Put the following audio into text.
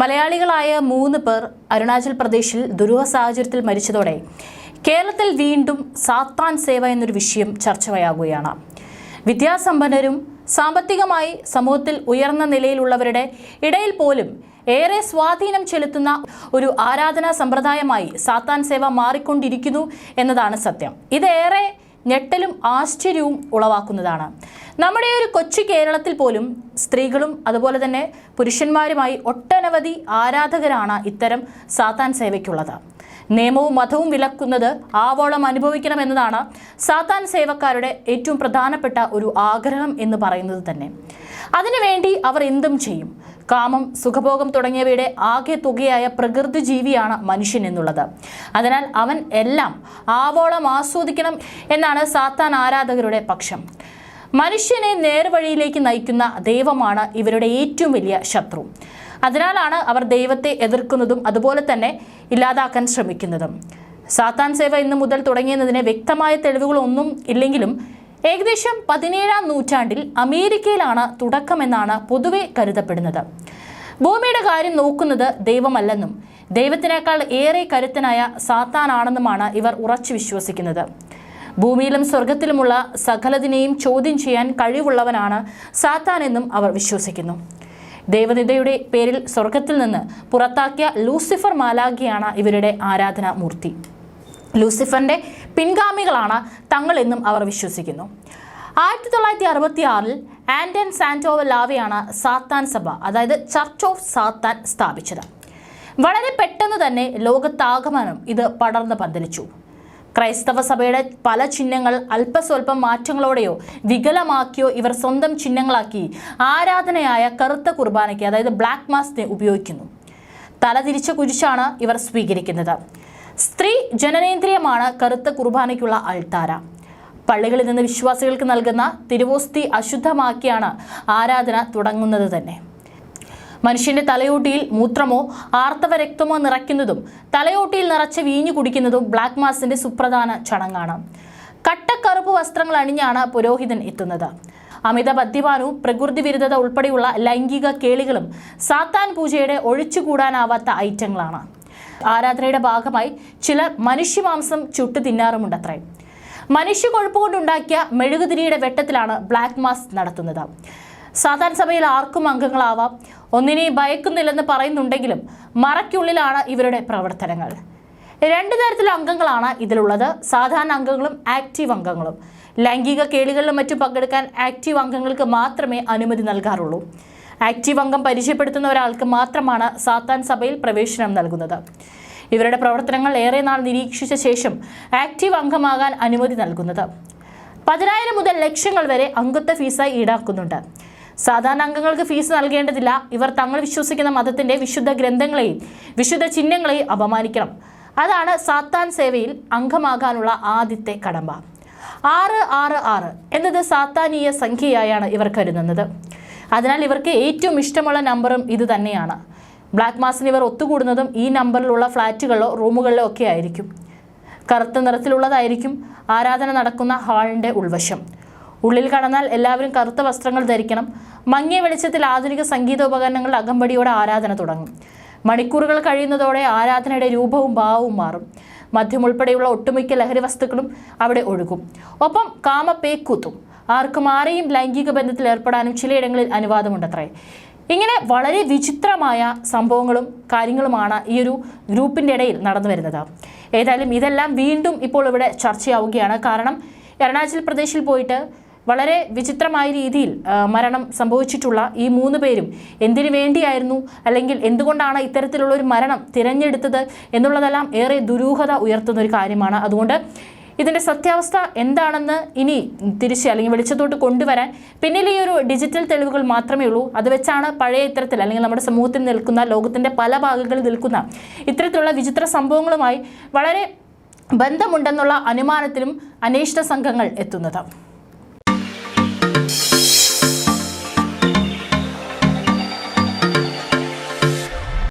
മലയാളികളായ മൂന്ന് പേർ അരുണാചൽ പ്രദേശിൽ ദുരൂഹ സാഹചര്യത്തിൽ മരിച്ചതോടെ കേരളത്തിൽ വീണ്ടും സാത്താൻ സേവ എന്നൊരു വിഷയം ചർച്ചയാകുകയാണ് വിദ്യാസമ്പന്നരും സാമ്പത്തികമായി സമൂഹത്തിൽ ഉയർന്ന നിലയിലുള്ളവരുടെ ഇടയിൽ പോലും ഏറെ സ്വാധീനം ചെലുത്തുന്ന ഒരു ആരാധനാ സമ്പ്രദായമായി സാത്താൻ സേവ മാറിക്കൊണ്ടിരിക്കുന്നു എന്നതാണ് സത്യം. ഇതേറെ ഞെട്ടലും ആശ്ചര്യവും ഉളവാക്കുന്നതാണ്. നമ്മുടെ ഒരു കൊച്ചു കേരളത്തിൽ പോലും സ്ത്രീകളും അതുപോലെ തന്നെ പുരുഷന്മാരുമായി ഒട്ടനവധി ആരാധകരാണ് ഇത്തരം സാത്താൻ സേവയ്ക്കുള്ളത്. നിയമവും മതവും വിലക്കുന്നത് ആവോളം അനുഭവിക്കണമെന്നതാണ് സാത്താൻ സേവക്കാരുടെ ഏറ്റവും പ്രധാനപ്പെട്ട ഒരു ആഗ്രഹം എന്ന് പറയുന്നത് തന്നെ. അതിനുവേണ്ടി അവർ എന്തും ചെയ്യും. കാമം സുഖഭോഗം തുടങ്ങിയവയുടെ ആകെ തുകയായ പ്രകൃതി ജീവിയാണ് മനുഷ്യൻ എന്നുള്ളത്. അതിനാൽ അവൻ എല്ലാം ആവോളം ആസ്വദിക്കണം എന്നാണ് സാത്താൻ ആരാധകരുടെ പക്ഷം. മനുഷ്യനെ നേർവഴിയിലേക്ക് നയിക്കുന്ന ദൈവമാണ് ഇവരുടെ ഏറ്റവും വലിയ ശത്രു. അതിനാലാണ് അവർ ദൈവത്തെ എതിർക്കുന്നതും അതുപോലെ തന്നെ ഇല്ലാതാക്കാൻ ശ്രമിക്കുന്നതും. സാത്താൻ സേവ ഇന്നു മുതൽ തുടങ്ങിയതിന് വ്യക്തമായ തെളിവുകളൊന്നും ഇല്ലെങ്കിലും ഏകദേശം പതിനേഴാം നൂറ്റാണ്ടിൽ അമേരിക്കയിലാണ് തുടക്കമെന്നാണ് പൊതുവെ കരുതപ്പെടുന്നത്. ഭൂമിയുടെ കാര്യം നോക്കുന്നത് ദൈവമല്ലെന്നും ദൈവത്തിനേക്കാൾ ഏറെ കരുത്തനായ സാത്താനാണെന്നുമാണ് ഇവർ ഉറച്ചു വിശ്വസിക്കുന്നത്. ഭൂമിയിലും സ്വർഗത്തിലുമുള്ള സകലതിനെയും ചോദ്യം ചെയ്യാൻ കഴിവുള്ളവനാണ് സാത്താൻ എന്നും അവർ വിശ്വസിക്കുന്നു. ദേവനിതയുടെ പേരിൽ സ്വർഗത്തിൽ നിന്ന് പുറത്താക്കിയ ലൂസിഫർ മാലാഖിയാണ് ഇവരുടെ ആരാധനാ മൂർത്തി ലൂസിഫറിന്റെ പിൻഗാമികളാണ് തങ്ങളെന്നും അവർ വിശ്വസിക്കുന്നു. ആയിരത്തി തൊള്ളായിരത്തി അറുപത്തി ആറിൽ ആൻഡൻ സാന്റോവ ലാവയാണ് സാത്താൻ സഭ അതായത് ചർച്ച് ഓഫ് സാത്താൻ സ്ഥാപിച്ചത്. വളരെ പെട്ടെന്ന് തന്നെ ലോകത്താകമാനം ഇത് പടർന്ന് പന്തലിച്ചു. ക്രൈസ്തവ സഭയുടെ പല ചിഹ്നങ്ങൾ അല്പസ്വല്പം മാറ്റങ്ങളോടെയോ വികലമാക്കിയോ ഇവർ സ്വന്തം ചിഹ്നങ്ങളാക്കി ആരാധനയായ കറുത്ത കുർബാനയ്ക്ക് അതായത് ബ്ലാക്ക് മാസ്കിനെ ഉപയോഗിക്കുന്നു. തലതിരിച്ച കുരിശാണ് ഇവർ സ്വീകരിക്കുന്നത്. സ്ത്രീ ജനനേന്ദ്രിയമാണ് കറുത്ത കുർബാനയ്ക്കുള്ള അൾത്താര. പള്ളികളിൽ നിന്ന് വിശ്വാസികൾക്ക് നൽകുന്ന തിരുവോസ്തി അശുദ്ധമാക്കിയാണ് ആരാധന തുടങ്ങുന്നത് തന്നെ. മനുഷ്യന്റെ തലയോട്ടിയിൽ മൂത്രമോ ആർത്തവ രക്തമോ നിറയ്ക്കുന്നതും തലയോട്ടിയിൽ നിറച്ച് വീഞ്ഞു കുടിക്കുന്നതും ബ്ലാക്ക് മാസിന്റെ സുപ്രധാന ചടങ്ങാണ്. കട്ടക്കറുപ്പ് വസ്ത്രങ്ങൾ അണിഞ്ഞാണ് പുരോഹിതൻ എത്തുന്നത്. അമിത മദ്യപാനവും പ്രകൃതി വിരുദ്ധത ഉൾപ്പെടെയുള്ള ലൈംഗിക കേളികളും സാത്താൻ പൂജയുടെ ഒഴിച്ചുകൂടാനാവാത്ത ഐറ്റങ്ങളാണ്. ആരാധനയുടെ ഭാഗമായി ചിലർ മനുഷ്യമാംസം ചുട്ടു അത്രയും മനുഷ്യ കൊഴുപ്പ് കൊണ്ടുണ്ടാക്കിയ മെഴുകുതിരിയുടെ വെട്ടത്തിലാണ് ബ്ലാക്ക് മാസ് നടത്തുന്നത്. സാധാരണ സഭയിൽ ആർക്കും അംഗങ്ങളാവാം. ഒന്നിനെയും ഭയക്കുന്നില്ലെന്ന് പറയുന്നുണ്ടെങ്കിലും മറയ്ക്കുള്ളിലാണ് ഇവരുടെ പ്രവർത്തനങ്ങൾ. രണ്ട് തരത്തിലുള്ള അംഗങ്ങളാണ് ഇതിലുള്ളത്. സാധാരണ അംഗങ്ങളും ആക്റ്റീവ് അംഗങ്ങളും. ലൈംഗിക കേളികളിലും മറ്റും പങ്കെടുക്കാൻ ആക്റ്റീവ് അംഗങ്ങൾക്ക് മാത്രമേ അനുമതി നൽകാറുള്ളൂ. ആക്റ്റീവ് അംഗം പരിചയപ്പെടുത്തുന്ന ഒരാൾക്ക് മാത്രമാണ് സാത്താൻ സഭയിൽ പ്രവേശനം നൽകുന്നത്. ഇവരുടെ പ്രവർത്തനങ്ങൾ ഏറെ നാൾ നിരീക്ഷിച്ച ശേഷം ആക്റ്റീവ് അംഗമാകാൻ അനുമതി നൽകുന്നത്. പതിനായിരം മുതൽ ലക്ഷങ്ങൾ വരെ അംഗത്വ ഫീസായി ഈടാക്കുന്നുണ്ട്. സാധാരണ അംഗങ്ങൾക്ക് ഫീസ് നൽകേണ്ടതില്ല. ഇവർ തങ്ങൾ വിശ്വസിക്കുന്ന മതത്തിന്റെ വിശുദ്ധ ഗ്രന്ഥങ്ങളെയും വിശുദ്ധ ചിഹ്നങ്ങളെയും അപമാനിക്കണം. അതാണ് സാത്താൻ സേവയിൽ അംഗമാകാനുള്ള ആദ്യത്തെ കടമ്പ. ആറ് ആറ് ആറ് എന്നത് സാത്താനീയ സംഖ്യയായാണ് ഇവർ കരുതുന്നത്. അതിനാൽ ഇവർക്ക് ഏറ്റവും ഇഷ്ടമുള്ള നമ്പറും ഇത് തന്നെയാണ്. ബ്ലാക്ക് മാസിന് ഇവർ ഒത്തുകൂടുന്നതും ഈ നമ്പറിലുള്ള ഫ്ലാറ്റുകളിലോ റൂമുകളിലോ ഒക്കെ ആയിരിക്കും. കറുത്ത നിറത്തിലുള്ളതായിരിക്കും ആരാധന നടക്കുന്ന ഹാളിന്റെ ഉൾവശം. ഉള്ളിൽ കടന്നാൽ എല്ലാവരും കറുത്ത വസ്ത്രങ്ങൾ ധരിക്കണം. മങ്ങിയ വെളിച്ചത്തിൽ ആധുനിക സംഗീതോപകരണങ്ങളുടെ അകമ്പടിയോടെ ആരാധന തുടങ്ങും. മണിക്കൂറുകൾ കഴിയുന്നതോടെ ആരാധനയുടെ രൂപവും ഭാവവും മാറും. മദ്യം ഉൾപ്പെടെയുള്ള ഒട്ടുമിക്ക ലഹരി വസ്തുക്കളും അവിടെ ഒഴുകും. ഒപ്പം കാമ കാമപ്പേക്കൂത്തും ആർക്കും ആരെയും ലൈംഗിക ബന്ധത്തിൽ ഏർപ്പെടാനും ചിലയിടങ്ങളിൽ അനുവാദമുണ്ടത്രേ. ഇങ്ങനെ വളരെ വിചിത്രമായ സംഭവങ്ങളും കാര്യങ്ങളുമാണ് ഈ ഒരു ഗ്രൂപ്പിന്റെ ഇടയിൽ നടന്നു വരുന്നത്. ഏതായാലും ഇതെല്ലാം വീണ്ടും ഇപ്പോൾ ഇവിടെ ചർച്ചയാവുകയാണ്. കാരണം അരുണാചൽ പ്രദേശിൽ പോയിട്ട് വളരെ വിചിത്രമായ രീതിയിൽ മരണം സംഭവിച്ചിട്ടുള്ള ഈ മൂന്ന് പേരും എന്തിനു വേണ്ടിയായിരുന്നു? അല്ലെങ്കിൽ എന്തുകൊണ്ടാണ് ഇത്തരത്തിലുള്ള ഒരു മരണം തിരഞ്ഞെടുത്തത്? എന്നുള്ളതെല്ലാം ഏറെ ദുരൂഹത ഉയർത്തുന്ന ഒരു കാര്യമാണ്. അതുകൊണ്ട് ഇതിന്റെ സത്യാവസ്ഥ എന്താണെന്ന് ഇനി തിരിച്ച് അല്ലെങ്കിൽ വെളിച്ചത്തോട്ട് കൊണ്ടുവരാൻ പിന്നിൽ ഈ ഒരു ഡിജിറ്റൽ തെളിവുകൾ മാത്രമേ ഉള്ളൂ. അത് വെച്ചാണ് പഴയ ഇത്തരത്തിൽ അല്ലെങ്കിൽ നമ്മുടെ സമൂഹത്തിൽ നിൽക്കുന്ന ലോകത്തിന്റെ പല ഭാഗങ്ങളിൽ നിൽക്കുന്ന ഇത്തരത്തിലുള്ള വിചിത്ര സംഭവങ്ങളുമായി വളരെ ബന്ധമുണ്ടെന്നുള്ള അനുമാനത്തിലും അന്വേഷണ സംഘങ്ങൾ എത്തുന്നത്.